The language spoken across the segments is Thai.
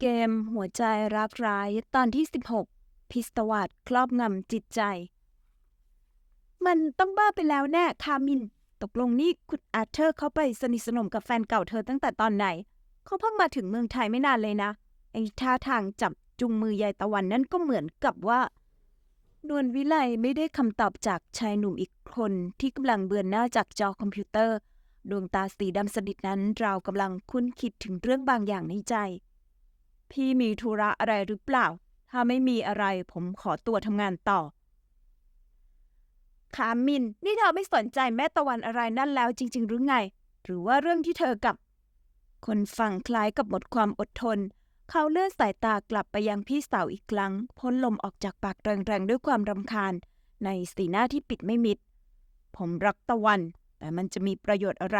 เกมหัวใจรักร้ายตอนที่ 16 พิศวาสครอบงำจิตใจ มันต้องบ้าไปแล้วแน่คามิน ตกลงนี่คุณอาเธอร์เขาไปสนิทสนมกับแฟนเก่าเธอตั้งแต่ตอนไหน เขาเพิ่งมาถึงเมืองไทยไม่นานเลยนะไอ้ท่าทางจับจุงมือยายตะวันนั่นก็เหมือนกับว่า นวลวิไลไม่ได้คำตอบจากชายหนุ่มอีกคนที่กำลังเบือนหน้าจากจอคอมพิวเตอร์ ดวงตาสีดำสนิทนั้นเรากำลังคุ้นคิดถึงเรื่องบางอย่างในใจ พี่มีธุระอะไรหรือเปล่า ถ้าไม่มีอะไรผมขอตัวทำงานต่อ ขามิน นี่เธอไม่สนใจแม่ตะวันอะไรนั่นแล้วจริง ๆ หรือไง หรือว่าเรื่องที่เธอกับ คนฟังคล้ายกับหมดความอดทน เขาเลื่อนสายตากลับไปยังพี่สาวอีกครั้งพ้นลมออกจากปากแรงๆด้วยความรำคาญ ในสีหน้าที่ปิดไม่มิด ผมรักตะวัน แต่มันจะมีประโยชน์อะไร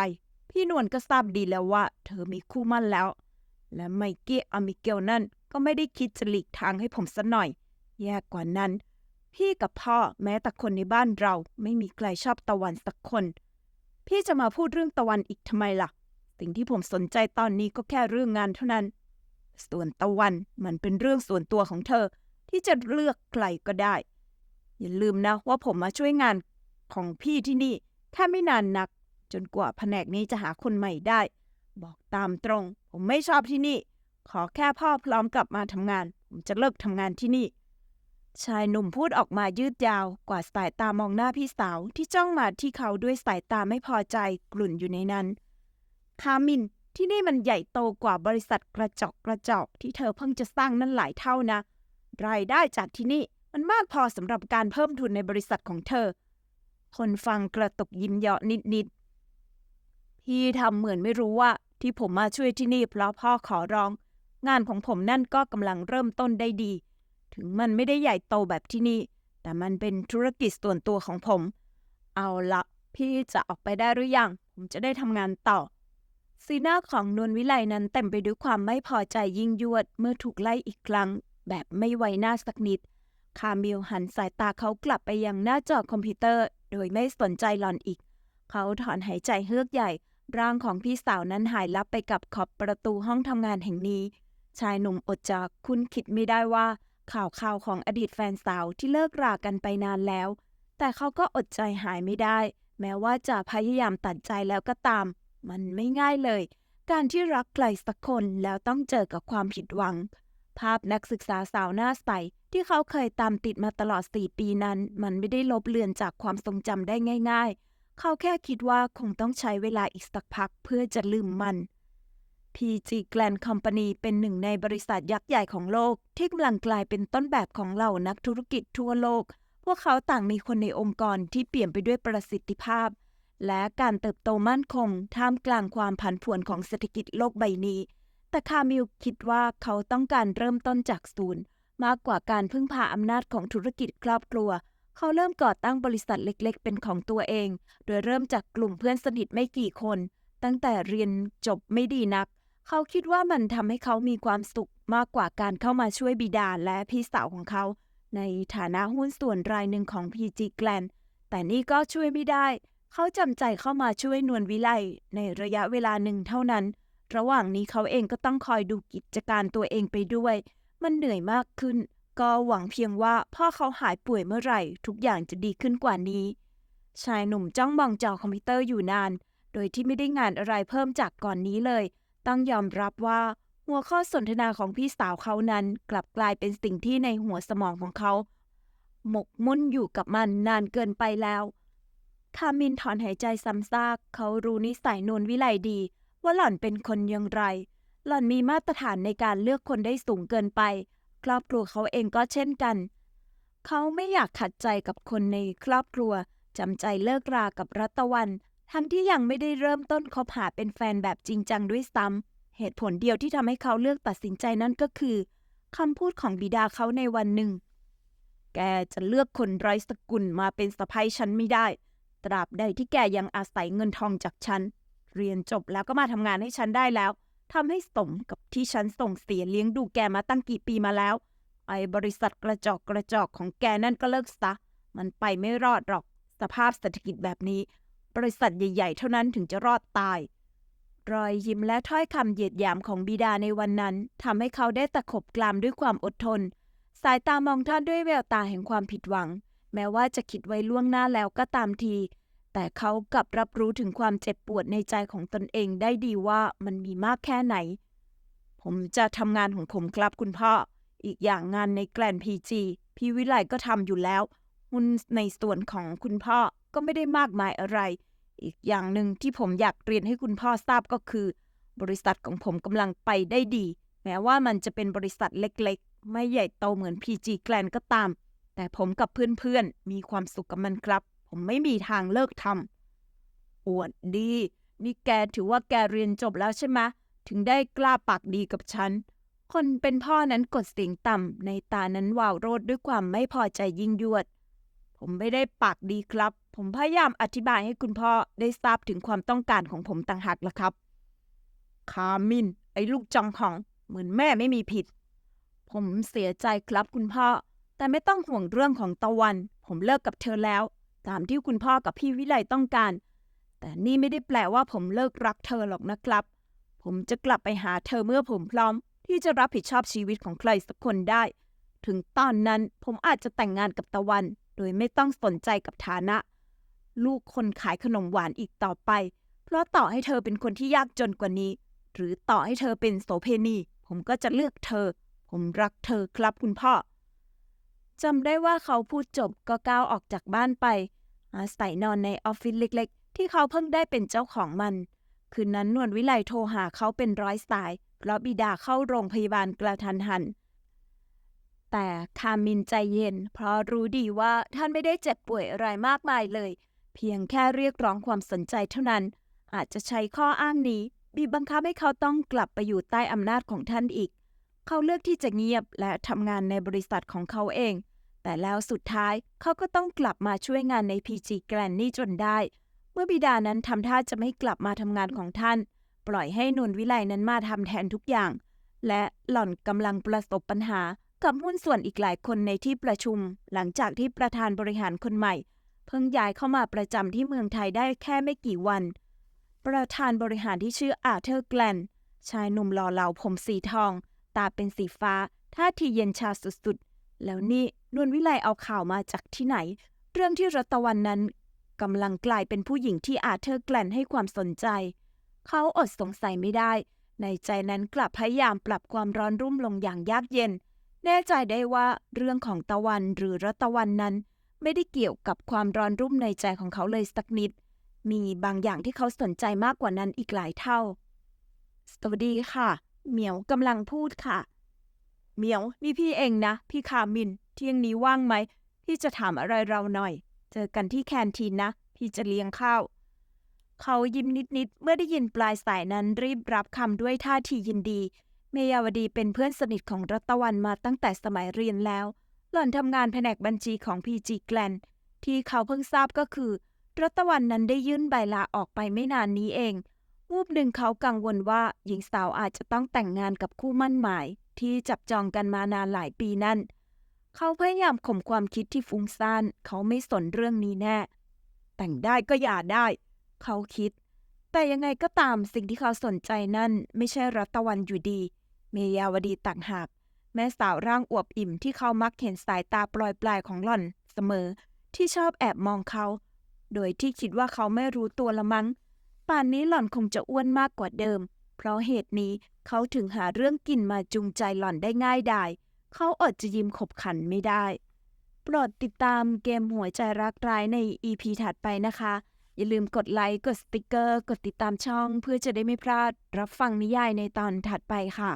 พี่นวลก็ทราบดีแล้วว่า เธอมีคู่มั่นแล้ว และไมกี้อามิเกลนั่นก็ไม่ได้คิดจะหลีกทางให้ผมสักหน่อย แย่กว่านั้น พี่กับพ่อแม้แต่คนในบ้านเราไม่มีใครชอบตะวันสักคน พี่จะมาพูดเรื่องตะวันอีกทำไมล่ะ สิ่งที่ผมสนใจตอนนี้ก็แค่เรื่องงานเท่านั้น ส่วนตะวันมันเป็นเรื่องส่วนตัวของเธอ ที่จะเลือกใครก็ได้ อย่าลืมนะว่าผมมาช่วยงานของพี่ที่นี่แค่ไม่นานนัก จนกว่าแผนกนี้จะหาคนใหม่ได้ บอกตามตรง ผมไม่ชอบที่นี่ ขอแค่พ่อพร้อมกลับมาทำงาน ผมจะเลิกทำงานที่นี่ ชายหนุ่มพูดออกมายืดยาว กว่าสายตามองหน้าพี่สาวที่จ้องมาที่เขาด้วยสายตาไม่พอใจกลุ่นอยู่ในนั้น คามิน ที่นี่มันใหญ่โตกว่าบริษัทกระจอกกระจอกที่เธอเพิ่งจะสร้างนั่นหลายเท่านะ รายได้จากที่นี่มันมากพอสำหรับการเพิ่มทุนในบริษัทของเธอ คนฟังกระตุกยิ้มเยาะนิดๆ พี่ทำเหมือนไม่รู้ว่าที่ผมมาช่วยที่นี่เพราะพ่อขอร้อง งานของผมนั่นก็กำลังเริ่มต้นได้ดี ถึงมันไม่ได้ใหญ่โตแบบที่นี่ แต่มันเป็นธุรกิจส่วนตัวของผม เอาละพี่จะออกไปได้หรือยัง ผมจะได้ทำงานต่อ สีหน้าของนวลวิไลนั้นเต็มไปด้วยความไม่พอใจยิ่งยวดเมื่อถูกไล่อีกครั้ง แบบไม่ไวหน้าสักนิด คามิลหันสายตาเขากลับไปยังหน้าจอคอมพิวเตอร์ โดยไม่สนใจหลอนอีก เขาถอนหายใจเฮือกใหญ่ ร่างของพี่สาวนั้นหายลับไปกับขอบประตูห้องทำงานแห่งนี้ ชายหนุ่มอดจะคุ้นคิดไม่ได้ว่า ข่าวข่าวของอดีตแฟนสาวที่เลิกรากันไปนานแล้ว แต่เขาก็อดใจหายไม่ได้ แม้ว่าจะพยายามตัดใจแล้วก็ตาม มันไม่ง่ายเลย การที่รักใครสักคนแล้วต้องเจอกับความผิดหวัง ภาพนักศึกษาสาวหน้าใสที่เขาเคยตามติดมาตลอดสี่ปีนั้น มันไม่ได้ลบเลือนจากความทรงจำได้ง่าย ๆ เขาแค่คิดว่าคงต้องใช้เวลาอีกสักพักเพื่อจะลืมมัน PG Grand Company เป็นหนึ่งในบริษัทยักษ์ใหญ่ของโลก ที่กำลังกลายเป็นต้นแบบของเหล่านักธุรกิจทั่วโลก พวกเขาต่างมีคนในองค์กรที่เปลี่ยนไปด้วยประสิทธิภาพ และการเติบโตมั่นคง ท่ามกลางความผันผวนของเศรษฐกิจโลกใบนี้ แต่คามิลคิดว่าเขาต้องการเริ่มต้นจากศูนย์ มากกว่าการพึ่งพาอำนาจของธุรกิจครอบครัว เขาเริ่มก่อตั้งบริษัทเล็กๆ เป็นของตัวเอง โดยเริ่มจากกลุ่มเพื่อนสนิทไม่กี่คน ตั้งแต่เรียนจบไม่ดีนัก เขาคิดว่ามันทำให้เขามีความสุขมากกว่าการเข้ามาช่วยบิดาและพี่สาวของเขา ในฐานะหุ้นส่วนรายหนึ่งของ PG g l a n แต่นี่ก็ช่วยไม่ได้ เขาจำใจเข้ามาช่วยนวลวิไลในระยะเวลาหนึ่งเท่านั้น ระหว่างนี้เขาเองก็ต้องคอยดูกิจการตัวเองไปด้วย มันเหนื่อยมากขึ้น ก็หวังเพียงว่าพ่อเขาหายป่วยเมื่อไหร่ ทุกอย่างจะดีขึ้นกว่านี้ ชายหนุ่มจ้องมองจอคอมพิวเตอร์อยู่นาน โดยที่ไม่ได้งานอะไรเพิ่มจากก่อนนี้เลย ต้องยอมรับว่าหัวข้อสนทนาของพี่สาวเขานั้น กลับกลายเป็นสิ่งที่ในหัวสมองของเขา หมกมุ่นอยู่กับมันนานเกินไปแล้วคามินถอนหายใจซ้ำซาก เขารู้นิสัยนวลวิไลดี ว่าหล่อนเป็นคนอย่างไร หล่อนมีมาตรฐานในการเลือกคนได้สูงเกินไป ครอบครัวเขาเองก็เช่นกัน เขาไม่อยากขัดใจกับคนในครอบครัวจำใจเลิกรากับรัตวัน ทั้งที่ยังไม่ได้เริ่มต้นคบหาเป็นแฟนแบบจริงจังด้วยซ้ำเหตุผลเดียวที่ทำให้เขาเลือกตัดสินใจนั่นก็คือคำพูดของบิดาเขาในวันหนึ่ง แกจะเลือกคนไร้สกุลมาเป็นสะใภ้ฉันไม่ได้ ตราบใดที่แกยังอาศัยเงินทองจากฉัน เรียนจบแล้วก็มาทำงานให้ฉันได้แล้ว ทำให้สมกับที่ฉันส่งเสียเลี้ยงดูแกมาตั้งกี่ปีมาแล้ว ไอบริษัทกระจอกกระจอกของแกนั่นก็เลิกซะ มันไปไม่รอดหรอก สภาพเศรษฐกิจแบบนี้ บริษัทใหญ่ ๆ เท่านั้นถึงจะรอดตาย รอยยิ้มและถ้อยคำเหยียดหยามของบิดาในวันนั้นทำให้เขาได้ตะขบกลามด้วยความอดทน สายตามองท่านด้วยแววตาแห่งความผิดหวัง แม้ว่าจะคิดไว้ล่วงหน้าแล้วก็ตามที แต่เขากลับรับรู้ถึงความเจ็บปวดในใจของตนเองได้ดีว่ามันมีมากแค่ไหน ผมจะทำงานของผมครับคุณพ่อ อีกอย่างงานในแกลนพีจีพี่วิไลก็ทำอยู่แล้ว หุ้นในส่วนของคุณพ่อก็ไม่ได้มากมายอะไร อีกอย่างหนึ่งที่ผมอยากเรียนให้คุณพ่อทราบก็คือ บริษัทของผมกำลังไปได้ดี แม้ว่ามันจะเป็นบริษัทเล็กๆ ไม่ใหญ่โตเหมือน PG แกลนก็ตาม แต่ผมกับเพื่อนๆ มีความสุขกับมันครับ ผมไม่มีทางเลิกทำอวดดี นี่แกถือว่าแกเรียนจบแล้วใช่ไหมถึงได้กล้าปากดีกับฉัน คนเป็นพ่อนั้นกดเสียงต่ำในตานั้นวาวโรดด้วยความไม่พอใจยิ่งยวด ผมไม่ได้ปากดีครับ ผมพยายามอธิบายให้คุณพ่อได้ทราบถึงความต้องการของผมต่างหากละครับ คามิน ไอ้ลูกจองของ เหมือนแม่ไม่มีผิด ผมเสียใจครับคุณพ่อ แต่ไม่ต้องห่วงเรื่องของตะวัน ผมเลิกกับเธอแล้ว ตามที่คุณพ่อกับพี่วิไลต้องการ แต่นี่ไม่ได้แปลว่าผมเลิกรักเธอหรอกนะครับ ผมจะกลับไปหาเธอเมื่อผมพร้อม ที่จะรับผิดชอบชีวิตของใครสักคนได้ ถึงตอนนั้นผมอาจจะแต่งงานกับตะวัน โดยไม่ต้องสนใจกับฐานะ ลูกคนขายขนมหวานอีกต่อไป เพราะต่อให้เธอเป็นคนที่ยากจนกว่านี้ หรือต่อให้เธอเป็นโสเพณี ผมก็จะเลือกเธอ ผมรักเธอครับคุณพ่อ จำได้ว่าเขาพูดจบก็ก้าวออกจากบ้านไป อาศัยนอนในออฟฟิศเล็กๆ ที่เขาเพิ่งได้เป็นเจ้าของมัน คืนนั้นนวลวิไลโทรหาเขาเป็นร้อยสาย เพราะบิดาเข้าโรงพยาบาลกระทันหัน แต่คามินใจเย็น เพราะรู้ดีว่าท่านไม่ได้เจ็บป่วยอะไรมากมายเลย เพียงแค่เรียกร้องความสนใจเท่านั้น อาจจะใช้ข้ออ้างนี้ บีบบังคับให้เขาต้องกลับไปอยู่ใต้อำนาจของท่านอีก เขาเลือกที่จะเงียบและทำงานในบริษัทของเขาเอง แต่แล้วสุดท้ายเขาก็ต้องกลับมาช่วยงานใน PG แกรนนี่จนได้ เมื่อบิดานั้นทำท่าจะไม่กลับมาทำงานของท่าน ปล่อยให้นวลวิไลนั้นมาทำแทนทุกอย่าง และหล่อนกำลังประสบปัญหากับหุ้นส่วนอีกหลายคนในที่ประชุม หลังจากที่ประธานบริหารคนใหม่ เพิ่งย้ายเข้ามาประจำที่เมืองไทยได้แค่ไม่กี่วัน ประธานบริหารที่ชื่ออาเธอร์แกลนชายหนุ่มหล่อเหลาผมสีทอง ตาเป็นสีฟ้าท่าทีเย็นชาสุดๆ แล้วนี่ นวลวิไลเอาข่าวมาจากที่ไหน เรื่องที่รัตวันนั้นกำลังกลายเป็นผู้หญิงที่อาเธอร์แกลนให้ความสนใจ เขาอดสงสัยไม่ได้ ในใจนั้นกลับพยายามปรับความร้อนรุ่มลงอย่างยากเย็น แน่ใจได้ว่าเรื่องของตะวันหรือรัตวันนั้น ไม่ได้เกี่ยวกับความร้อนรุ่มในใจของเขาเลยสักนิด มีบางอย่างที่เขาสนใจมากกว่านั้นอีกหลายเท่า สวัสดีค่ะ เหมียวกำลังพูดค่ะ เหมียวนี่พี่เองนะ พี่คามิน เที่ยงนี้ว่างไหม พี่จะถามอะไรเราหน่อย เจอกันที่แคนทีนนะ พี่จะเลี้ยงข้าว เขายิ้มนิดๆ เมื่อได้ยินปลายสายนั้นรีบรับคำด้วยท่าทียินดี เมยาวดีเป็นเพื่อนสนิทของรัตวันมาตั้งแต่สมัยเรียนแล้ว หล่อนทำงานแผนกบัญชีของพีจีแกลนที่เขาเพิ่งทราบก็คือ รัตวันนั้นได้ยื่นใบลาออกไปไม่นานนี้เองวูบหนึ่งเขากังวลว่าหญิงสาวอาจจะต้องแต่งงานกับคู่มั่นหมาย ที่จับจองกันมานานหลายปีนั่น เขาพยายามข่มความคิดที่ฟุ้งซ่าน เขาไม่สนเรื่องนี้แน่ แต่งได้ก็อย่าได้ เขาคิด แต่ยังไงก็ตามสิ่งที่เขาสนใจนั่น ไม่ใช่รัตวันอยู่ดี เมยาวดีต่างหาก แม่สาวร่างอวบอิ่มที่เขามักเห็นสายตาปลอยปลายของหล่อนเสมอ ที่ชอบแอบมองเขา โดยที่คิดว่าเขาไม่รู้ตัวละมั้ง ป่านนี้หล่อนคงจะอ้วนมากกว่าเดิม เพราะเหตุนี้เขาถึงหาเรื่องกินมาจูงใจหล่อนได้ง่ายดาย เขาอดจะยิ้มขบขันไม่ได้ โปรดติดตามเกมหัวใจรักร้ายใน EP ถัดไปนะคะ อย่าลืมกดไลค์ กดสติกเกอร์ กดติดตามช่อง เพื่อจะได้ไม่พลาดรับฟังนิยายในตอนถัดไปค่ะ